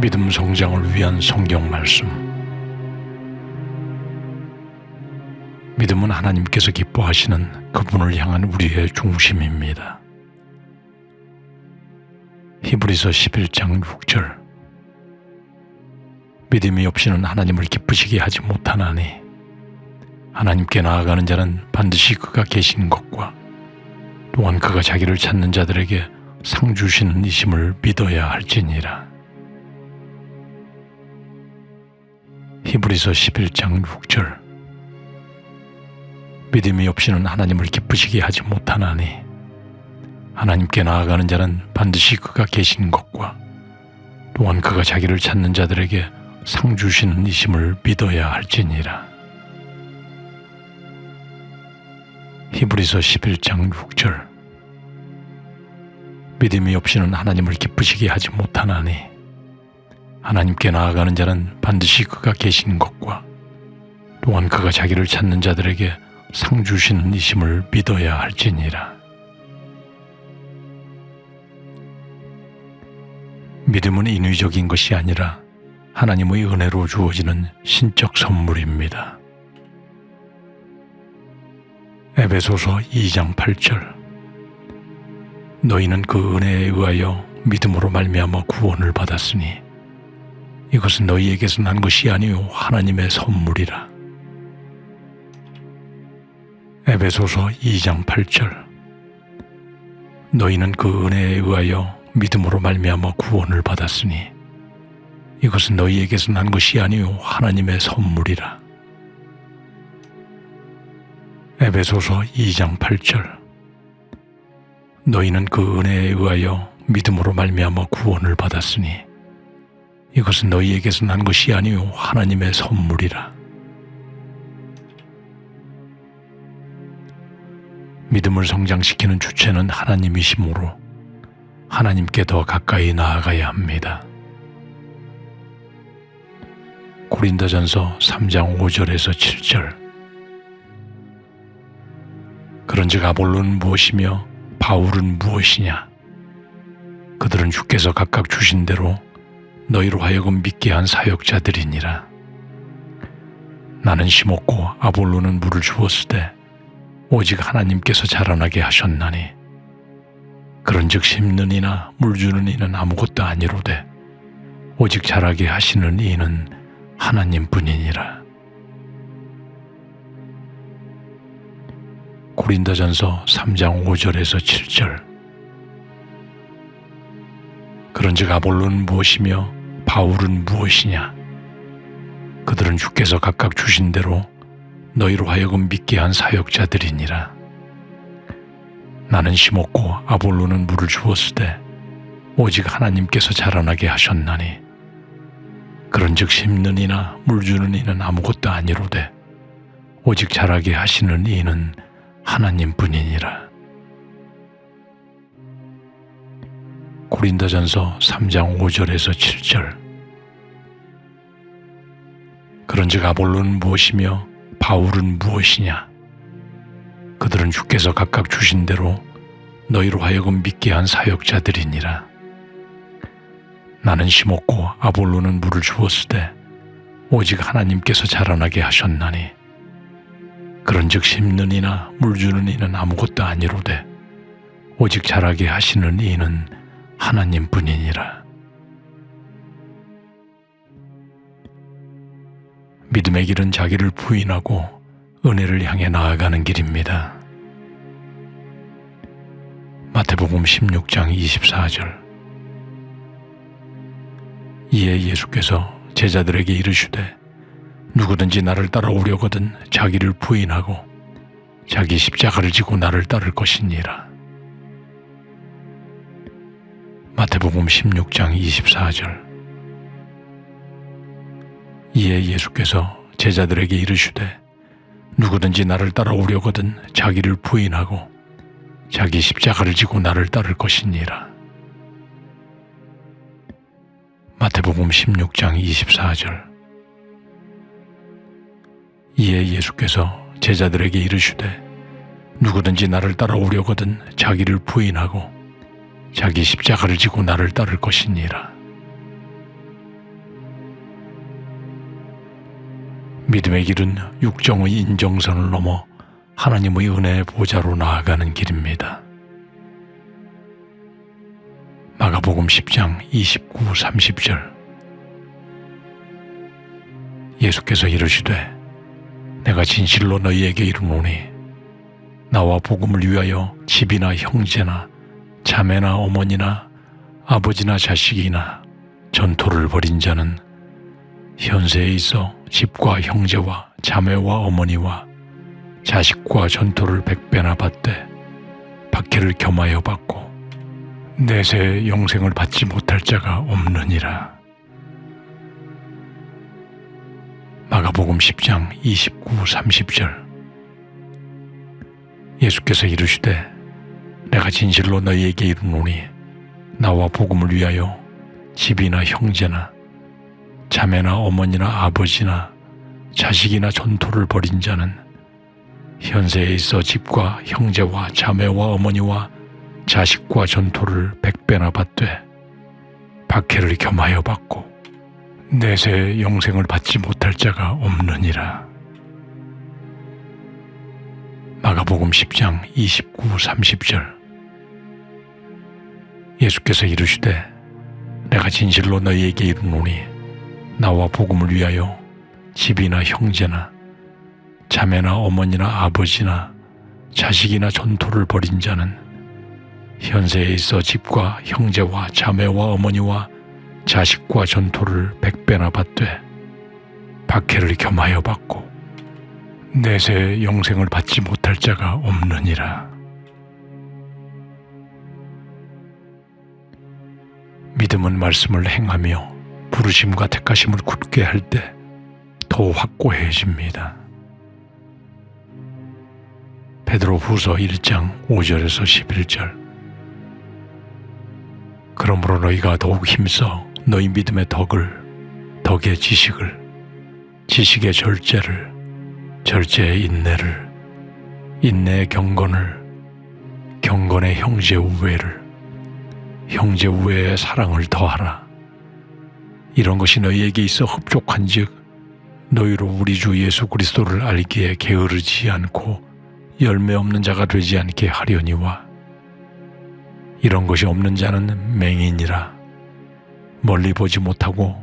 믿음 성장을 위한 성경 말씀. 믿음은 하나님께서 기뻐하시는 그분을 향한 우리의 중심입니다. 히브리서 11장 6절. 믿음이 없이는 하나님을 기쁘시게 하지 못하나니 하나님께 나아가는 자는 반드시 그가 계신 것과 또한 그가 자기를 찾는 자들에게 상 주시는 이심을 믿어야 할지니라. 히브리서 11장 6절 믿음이 없이는 하나님을 기쁘시게 하지 못하나니 하나님께 나아가는 자는 반드시 그가 계신 것과 또한 그가 자기를 찾는 자들에게 상 주시는 이심을 믿어야 할지니라. 히브리서 11장 6절 믿음이 없이는 하나님을 기쁘시게 하지 못하나니 하나님께 나아가는 자는 반드시 그가 계신 것과 또한 그가 자기를 찾는 자들에게 상 주시는 이심을 믿어야 할지니라. 믿음은 인위적인 것이 아니라 하나님의 은혜로 주어지는 신적 선물입니다. 에베소서 2장 8절 너희는 그 은혜에 의하여 믿음으로 말미암아 구원을 받았으니 이것은 너희에게서 난 것이 아니요 하나님의 선물이라. 에베소서 2장 8절 너희는 그 은혜에 의하여 믿음으로 말미암아 구원을 받았으니 이것은 너희에게서 난 것이 아니요 하나님의 선물이라. 에베소서 2장 8절 너희는 그 은혜에 의하여 믿음으로 말미암아 구원을 받았으니 이것은 너희에게서 난 것이 아니요 하나님의 선물이라. 믿음을 성장시키는 주체는 하나님이시므로 하나님께 더 가까이 나아가야 합니다. 고린도전서 3장 5절에서 7절 그런즉 아볼로는 무엇이며 바울은 무엇이냐 그들은 주께서 각각 주신 대로 너희로 하여금 믿게 한 사역자들이니라. 나는 심었고 아볼로는 물을 주었으되 오직 하나님께서 자라나게 하셨나니. 그런즉 심는 이나 물 주는 이는 아무것도 아니로되 오직 자라게 하시는 이는 하나님뿐이니라. 고린도전서 3장 5절에서 7절. 그런즉 아볼로는 무엇이며 바울은 무엇이냐 그들은 주께서 각각 주신 대로 너희로 하여금 믿게 한 사역자들이니라 나는 심었고 아볼로는 물을 주었으되 오직 하나님께서 자라나게 하셨나니 그런즉 심는 이나 물 주는 이는 아무것도 아니로되 오직 자라게 하시는 이는 하나님뿐이니라. 고린도전서 3장 5절에서 7절. 그런즉 아볼로는 무엇이며 바울은 무엇이냐? 그들은 주께서 각각 주신 대로 너희로 하여금 믿게 한 사역자들이니라. 나는 심었고 아볼로는 물을 주었으되 오직 하나님께서 자라나게 하셨나니. 그런즉 심는 이나 물 주는 이는 아무것도 아니로되 오직 자라게 하시는 이는 하나님 뿐이니라. 믿음의 길은 자기를 부인하고 은혜를 향해 나아가는 길입니다. 마태복음 16장 24절 이에 예수께서 제자들에게 이르시되 누구든지 나를 따라오려거든 자기를 부인하고 자기 십자가를 지고 나를 따를 것이니라. 마태복음 16장 24절 이에 예수께서 제자들에게 이르시되 누구든지 나를 따라오려거든 자기를 부인하고 자기 십자가를 지고 나를 따를 것이니라. 마태복음 16장 24절 이에 예수께서 제자들에게 이르시되 누구든지 나를 따라오려거든 자기를 부인하고 자기 십자가를 지고 나를 따를 것이니라. 믿음의 길은 육정의 인정선을 넘어 하나님의 은혜의 보좌로 나아가는 길입니다. 마가복음 10장 29, 30절 예수께서 이르시되 내가 진실로 너희에게 이르노니 나와 복음을 위하여 집이나 형제나 자매나 어머니나 아버지나 자식이나 전토를 벌인 자는 현세에 있어 집과 형제와 자매와 어머니와 자식과 전토를 백배나 받되 박해를 겸하여 받고 내세 영생을 받지 못할 자가 없느니라. 마가복음 10장 29, 30절 예수께서 이르시되 내가 진실로 너희에게 이르노니 나와 복음을 위하여 집이나 형제나 자매나 어머니나 아버지나 자식이나 전토를 벌인 자는 현세에 있어 집과 형제와 자매와 어머니와 자식과 전토를 백배나 받되 박해를 겸하여 받고 내세 영생을 받지 못할 자가 없느니라. 마가복음 10장 29, 30절 예수께서 이르시되 내가 진실로 너희에게 이르노니 나와 복음을 위하여 집이나 형제나 자매나 어머니나 아버지나 자식이나 전토를 벌인 자는 현세에 있어 집과 형제와 자매와 어머니와 자식과 전토를 백배나 받되 박해를 겸하여 받고 내세 영생을 받지 못할 자가 없느니라. 믿음은 말씀을 행하며 부르심과 택하심을 굳게 할 때 더 확고해집니다. 베드로 후서 1장 5절에서 11절 그러므로 너희가 더욱 힘써 너희 믿음의 덕을 덕의 지식을 지식의 절제를 절제의 인내를 인내의 경건을 경건의 형제 우애를 형제 우애의 사랑을 더하라. 이런 것이 너희에게 있어 흡족한즉 너희로 우리 주 예수 그리스도를 알기에 게으르지 않고 열매 없는 자가 되지 않게 하려니와 이런 것이 없는 자는 맹인이라. 멀리 보지 못하고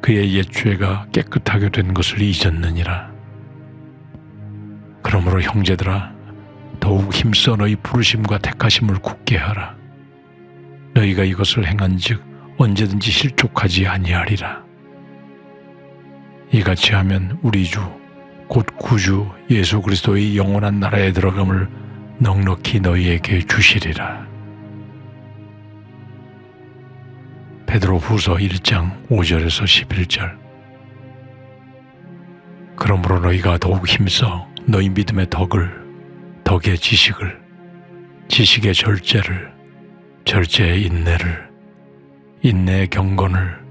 그의 옛 죄가 깨끗하게 된 것을 잊었느니라. 그러므로 형제들아 더욱 힘써 너희 부르심과 택하심을 굳게 하라 너희가 이것을 행한즉 언제든지 실족하지 아니하리라. 이같이 하면 우리 주, 곧 구주 예수 그리스도의 영원한 나라에 들어감을 넉넉히 너희에게 주시리라. 베드로 후서 1장 5절에서 11절 그러므로 너희가 더욱 힘써 너희 믿음의 덕을, 덕의 지식을, 지식의 절제를, 절제의 인내를, 인내의 경건을,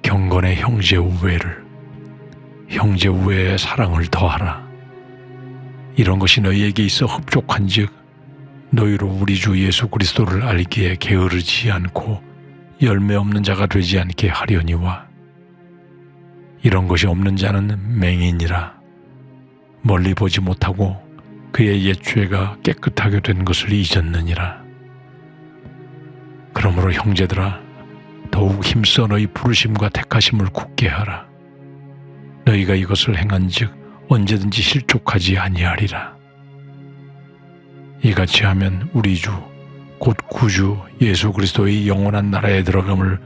경건의 형제 우애를, 형제 우애의 사랑을 더하라. 이런 것이 너희에게 있어 흡족한즉 너희로 우리 주 예수 그리스도를 알기에 게으르지 않고 열매 없는 자가 되지 않게 하려니와 이런 것이 없는 자는 맹인이라 멀리 보지 못하고 그의 옛 죄가 깨끗하게 된 것을 잊었느니라. 그러므로 형제들아 더욱 힘써 너희 부르심과 택하심을 굳게 하라. 너희가 이것을 행한즉 언제든지 실족하지 아니하리라. 이같이 하면 우리 주 곧 구주 예수 그리스도의 영원한 나라에 들어감을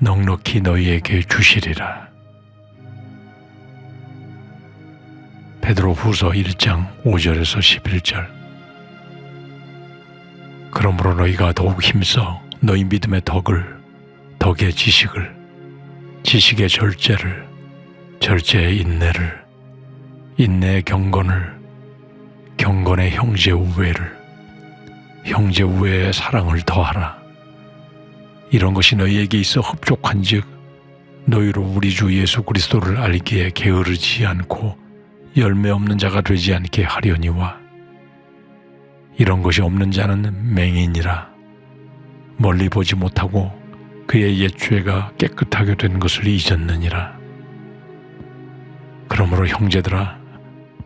넉넉히 너희에게 주시리라. 베드로 후서 1장 5절에서 11절 그러므로 너희가 더욱 힘써 너희 믿음의 덕을 덕의 지식을, 지식의 절제를, 절제의 인내를, 인내의 경건을, 경건의 형제 우애를, 형제 우애의 사랑을 더하라. 이런 것이 너희에게 있어 흡족한즉 너희로 우리 주 예수 그리스도를 알기에 게으르지 않고 열매 없는 자가 되지 않게 하려니와 이런 것이 없는 자는 맹인이라 멀리 보지 못하고 그의 옛 죄가 깨끗하게 된 것을 잊었느니라. 그러므로 형제들아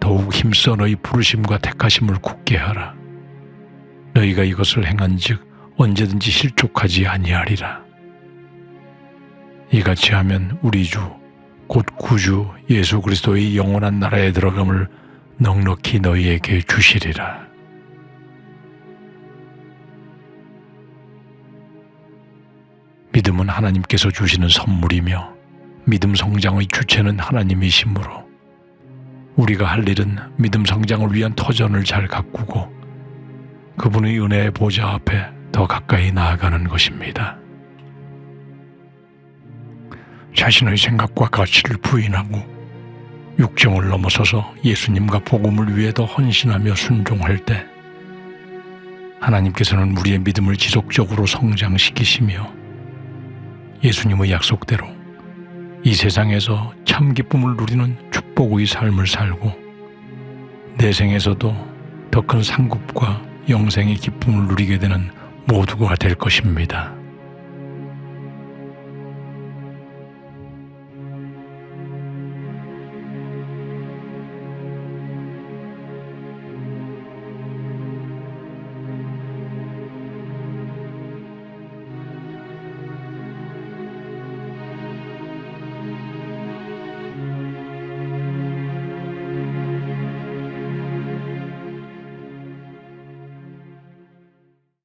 더욱 힘써 너희 부르심과 택하심을 굳게 하라. 너희가 이것을 행한즉 언제든지 실족하지 아니하리라. 이같이 하면 우리 주 곧 구주 예수 그리스도의 영원한 나라에 들어감을 넉넉히 너희에게 주시리라. 믿음은 하나님께서 주시는 선물이며 믿음 성장의 주체는 하나님이시므로 우리가 할 일은 믿음 성장을 위한 터전을 잘 가꾸고 그분의 은혜의 보좌 앞에 더 가까이 나아가는 것입니다. 자신의 생각과 가치를 부인하고 육정을 넘어서서 예수님과 복음을 위해 더 헌신하며 순종할 때 하나님께서는 우리의 믿음을 지속적으로 성장시키시며 예수님의 약속대로 이 세상에서 참 기쁨을 누리는 축복의 삶을 살고 내 생에서도 더 큰 상급과 영생의 기쁨을 누리게 되는 모두가 될 것입니다.